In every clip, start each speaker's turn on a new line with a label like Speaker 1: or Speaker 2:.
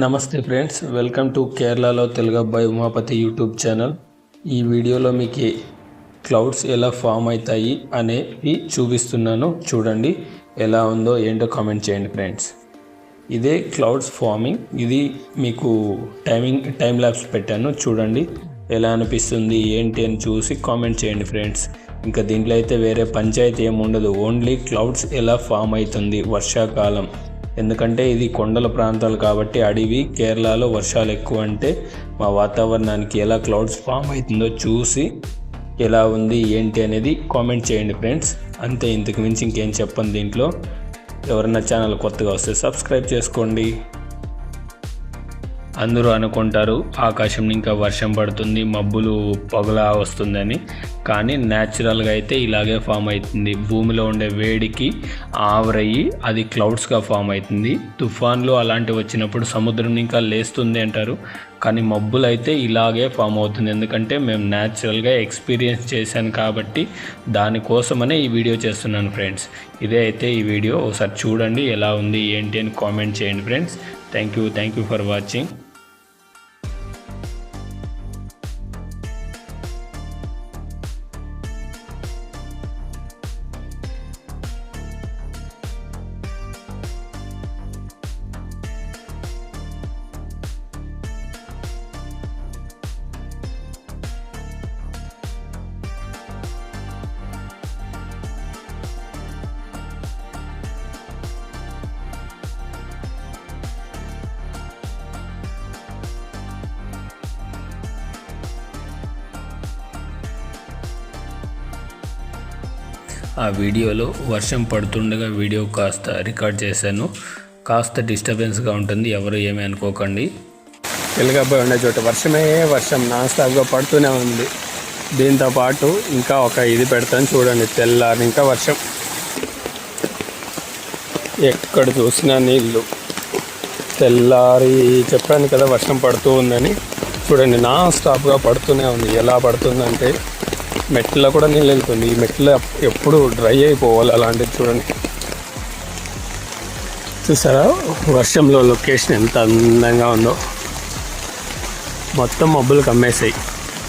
Speaker 1: నమస్తే friends welcome to కేరళలో తెలుగు అబ్బాయి ఉమాపతి యూట్యూబ్ ఛానల్. ఈ వీడియోలో మీకు క్లౌడ్స్ ఎలా ఫామ్ అవుతాయి అనేవి చూపిస్తున్నాను. చూడండి ఎలా ఉందో ఏంటో కామెంట్ చేయండి ఫ్రెండ్స్. ఇదే క్లౌడ్స్ ఫార్మింగ్. ఇది మీకు టైమింగ్ టైం ల్యాబ్స్ పెట్టాను. చూడండి ఎలా అనిపిస్తుంది ఏంటి అని చూసి కామెంట్ చేయండి ఫ్రెండ్స్. ఇంకా దీంట్లో అయితే వేరే పంచాయతీ ఏమి ఉండదు. ఓన్లీ క్లౌడ్స్ ఎలా ఫామ్ అవుతుంది వర్షాకాలం. ఎందుకంటే ఇది కొండల ప్రాంతాలు కాబట్టి అడవి కేరళలో వర్షాలు ఎక్కువ అంటే మా వాతావరణానికి ఎలా క్లౌడ్స్ ఫామ్ అవుతుందో చూసి ఎలా ఉంది ఏంటి అనేది కామెంట్ చేయండి ఫ్రెండ్స్. అంతే ఇంతకు మించి ఇంకేం చెప్పను దీంట్లో. ఎవరన్నా ఛానల్ కొత్తగా వస్తే సబ్స్క్రైబ్ చేసుకోండి. అందరూ అనుకుంటారు ఆకాశం ఇంకా వర్షం పడుతుంది మబ్బులు పొగలా వస్తుందని. కానీ న్యాచురల్గా అయితే ఇలాగే ఫామ్ అవుతుంది. భూమిలో ఉండే వేడికి ఆవరయ్యి అది క్లౌడ్స్గా ఫామ్ అవుతుంది. తుఫాన్లు అలాంటివి వచ్చినప్పుడు సముద్రం ఇంకా లేస్తుంది అంటారు. కానీ మబ్బులు అయితే ఇలాగే ఫామ్ అవుతుంది. ఎందుకంటే మేము న్యాచురల్గా ఎక్స్పీరియన్స్ చేశాను కాబట్టి దానికోసమనే ఈ వీడియో చేస్తున్నాను ఫ్రెండ్స్ ఇదే అయితే ఈ వీడియో. ఒకసారి చూడండి ఎలా ఉంది ఏంటి అని కామెంట్ చేయండి friends thank you thank you for watching ఆ వీడియోలో వర్షం పడుతుండగా వీడియో కాస్త రికార్డ్ చేశాను. కాస్త డిస్టర్బెన్స్గా ఉంటుంది ఎవరు ఏమీ అనుకోకండి.
Speaker 2: తెలుగబ్బాయి ఉండే చోట వర్షమే వర్షం నాన్ స్టాప్గా పడుతూనే ఉంది. దీంతో పాటు ఇంకా ఒక ఇది పెడతాను చూడండి తెల్లారి ఇంకా వర్షం. ఎక్కడ చూసినా నీళ్ళు తెల్లారి చెప్పాను కదా వర్షం పడుతూ ఉందని. చూడండి నాన్ స్టాప్గా పడుతూనే ఉంది. ఎలా పడుతుందంటే మెట్లో కూడా నీళ్ళు వెళ్తుంది. ఈ మెట్ల ఎప్పుడు డ్రై అయిపోవాలి అలాంటిది చూడండి. చూసారా? వర్షంలో లొకేషన్ ఎంత అందంగా ఉందో. మొత్తం మబ్బులు కమ్మేసాయి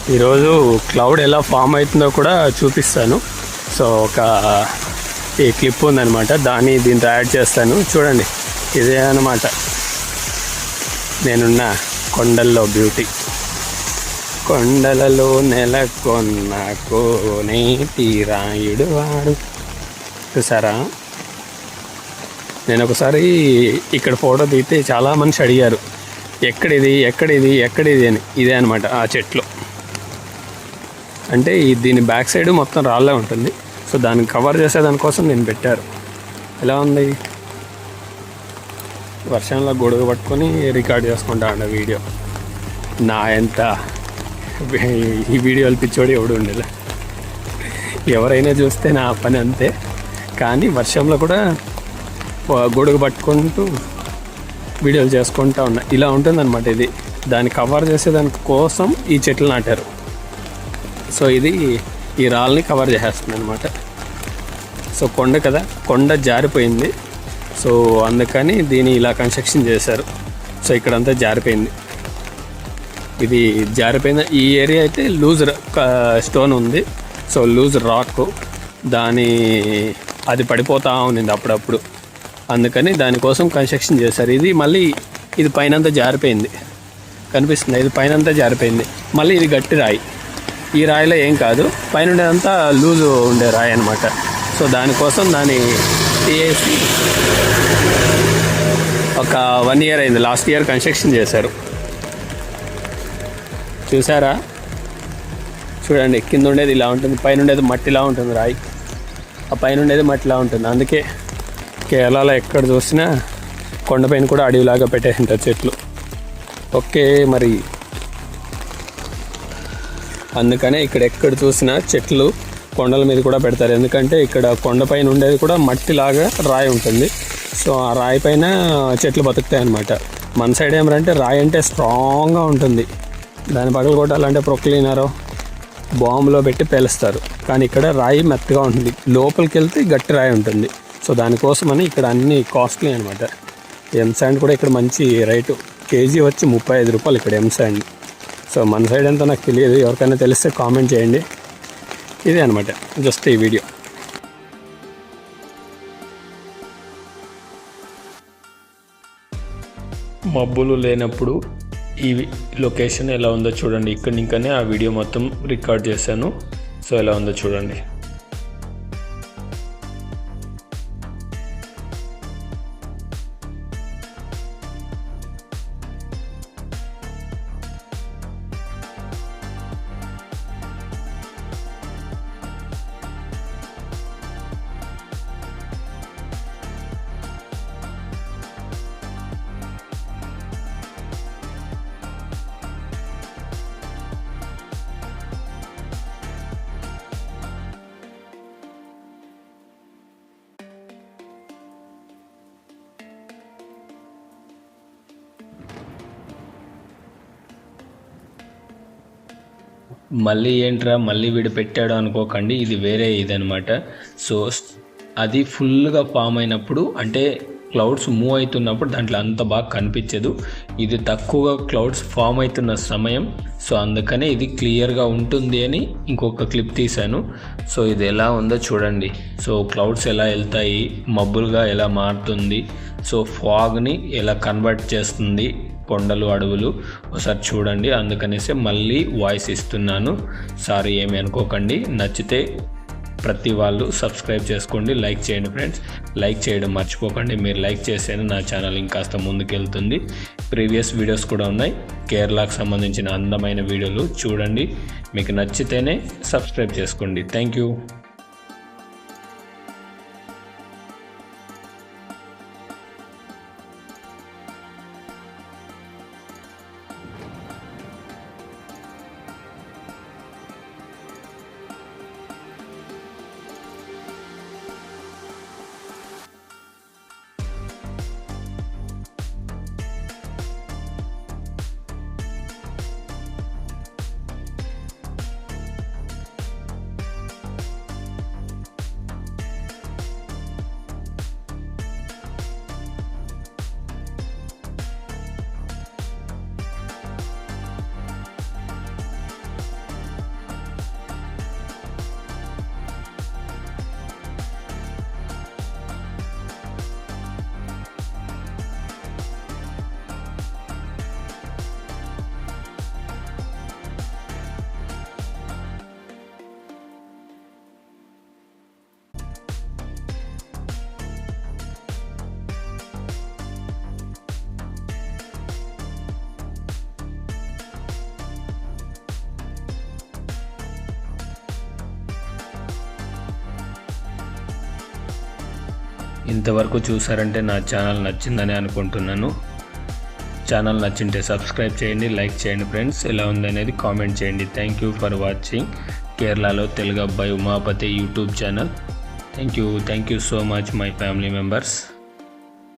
Speaker 2: ఈరోజు క్లౌడ్ ఎలా ఫామ్ అవుతుందో కూడా చూపిస్తాను. సో ఒక ఈ క్లిప్ ఉందనమాట దాన్ని దీంతో యాడ్ చేస్తాను. చూడండి. ఇదే అనమాట నేనున్న కొండల్లో బ్యూటీ. కొండలలో నెలకొన్న కోనేటి రాయుడు వాడు. చూసారా? నేను ఒకసారి ఇక్కడ ఫోటో తీస్తే చాలా మనిషి అడిగారు ఎక్కడిది ఎక్కడిది ఎక్కడిది? అని. ఇదే అనమాట ఆ చెట్లు. అంటే దీని బ్యాక్ సైడ్ మొత్తం రాళ్ళే ఉంటుంది. సో దాన్ని కవర్ చేసే దానికోసం నేను పెట్టారు. ఎలా ఉంది? వర్షంలో గొడుగు పట్టుకొని రికార్డ్ చేసుకుంటా ఉండే వీడియో. నా ఎంత ఈ వీడియోలు పిచ్చోడు ఎవడు ఉండేలా? ఎవరైనా చూస్తే నా పని అంతే. కానీ వర్షంలో కూడా గొడుగు పట్టుకుంటూ వీడియోలు చేసుకుంటా ఉన్నా. ఇలా ఉంటుందన్నమాట ఇది. దాన్ని కవర్ చేసేదాని కోసం ఈ చెట్లు నాటారు. సో ఇది ఈ రాళ్ళని కవర్ చేసేస్తుంది అనమాట సో కొండ కదా కొండ జారిపోయింది. సో అందుకని దీన్ని ఇలా కన్స్ట్రక్షన్ చేశారు. సో ఇక్కడంతా జారిపోయింది. ఇది జారిపోయిన ఈ ఏరియా అయితే లూజ్ స్టోన్ ఉంది. So loose rock. దాని అది పడిపోతా ఉంది అప్పుడప్పుడు. అందుకని దానికోసం కన్స్ట్రక్షన్ చేశారు. ఇది మళ్ళీ ఇది పైనంతా జారిపోయింది. కనిపిస్తుంది. ఇది పైనంతా జారిపోయింది. మళ్ళీ ఇది గట్టి రాయి. ఈ రాయిలో ఏం కాదు. పైన ఉండేదంతా లూజ్ ఉండే రాయి అనమాట సో దానికోసం దాని తీసి ఒక వన్ ఇయర్ అయింది. లాస్ట్ ఇయర్ కన్స్ట్రక్షన్ చేశారు. చూసారా చూడండి కింద ఉండేది ఇలా ఉంటుంది పైన ఉండేది మట్టిలా ఉంటుంది రాయి. ఆ పైన ఉండేది మట్టిలా ఉంటుంది. అందుకే కేరళలో ఎక్కడ చూసినా కొండపైన కూడా అడవిలాగా పెట్టేసింటారు చెట్లు. ఓకే మరి. అందుకనే ఇక్కడ ఎక్కడ చూసినా చెట్లు కొండల మీద కూడా పెడతారు. ఎందుకంటే ఇక్కడ కొండపైన ఉండేది కూడా మట్టిలాగా రాయి ఉంటుంది. సో ఆ రాయి పైన చెట్లు బతుకుతాయి అన్నమాట. మన సైడ్ ఏమంటే రాయి అంటే స్ట్రాంగ్గా ఉంటుంది. దాని పగలు కొట్టాలంటే ప్రొక్లీనరో బాంబులో పెట్టి పేలుస్తారు. కానీ ఇక్కడ రాయి మెత్తగా ఉంటుంది. లోపలికి వెళ్తే గట్టి రాయి ఉంటుంది. సో దానికోసమని ఇక్కడ అన్ని కాస్ట్లీ అనమాట ఎం శాండ్ కూడా ఇక్కడ మంచి రేటు.
Speaker 3: కేజీ వచ్చి ముప్పై ఐదు రూపాయలు ఇక్కడ ఎం శాండ్ సో మన సైడ్ అంతా నాకు తెలియదు. ఎవరికైనా తెలిస్తే కామెంట్ చేయండి. ఇదే అనమాట జస్ట్ ఈ వీడియో.
Speaker 2: మబ్బులు లేనప్పుడు ఈ లొకేషన్ ఎలా ఉందో చూడండి. ఇక్కడ ఇంకానే ఆ వీడియో మొత్తం రికార్డ్ చేశాను. సో ఎలా ఉందో చూడండి. మళ్ళీ ఏంట్రా మళ్ళీ వీడు పెట్టాడు అనుకోకండి ఇది వేరే ఇదనమాట సో అది ఫుల్గా ఫామ్ అయినప్పుడు అంటే క్లౌడ్స్ మూవ్ అవుతున్నప్పుడు దాంట్లో అంత బాగా కనిపించదు. ఇది తక్కువగా క్లౌడ్స్ ఫామ్ అవుతున్న సమయం సో అందుకనే ఇది క్లియర్గా ఉంటుంది అని ఇంకొక క్లిప్ తీశాను. సో ఇది ఎలా ఉందో చూడండి. సో క్లౌడ్స్ ఎలా వెళ్తాయి మబ్బులుగా ఎలా మారుతుంది సో ఫాగ్ని ఎలా కన్వర్ట్ చేస్తుంది కొండలు అడవులు ఒకసారి చూడండి. అందుకనేసి మళ్ళీ వాయిస్ ఇస్తున్నాను. సారీ ఏమి అనుకోకండి. నచ్చితే ప్రతి వాళ్ళు సబ్స్క్రైబ్ చేసుకోండి లైక్ చేయండి ఫ్రెండ్స్. లైక్ చేయడం మర్చిపోకండి. మీరు లైక్ చేస్తేనే నా ఛానల్ ఇంకాస్త ముందుకెళ్తుంది. ప్రీవియస్ వీడియోస్ కూడా ఉన్నాయి. కేరళకు సంబంధించిన అందమైన వీడియోలు చూడండి. మీకు నచ్చితేనే సబ్స్క్రైబ్ చేసుకోండి. Thank you. ఇంతవరకు చూసారంటే నా ఛానల్ నచ్చిందని అనుకుంటున్నాను. ఛానల్ నచ్చింటే సబ్స్క్రైబ్ చేయండి లైక్ చేయండి ఫ్రెండ్స్. ఎలా ఉందనేది కామెంట్ చేయండి. థ్యాంక్ యూ ఫర్ వాచింగ్ కేరళలో తెలుగు అబ్బాయి Umapathi YouTube channel. Thank you thank you so much my family members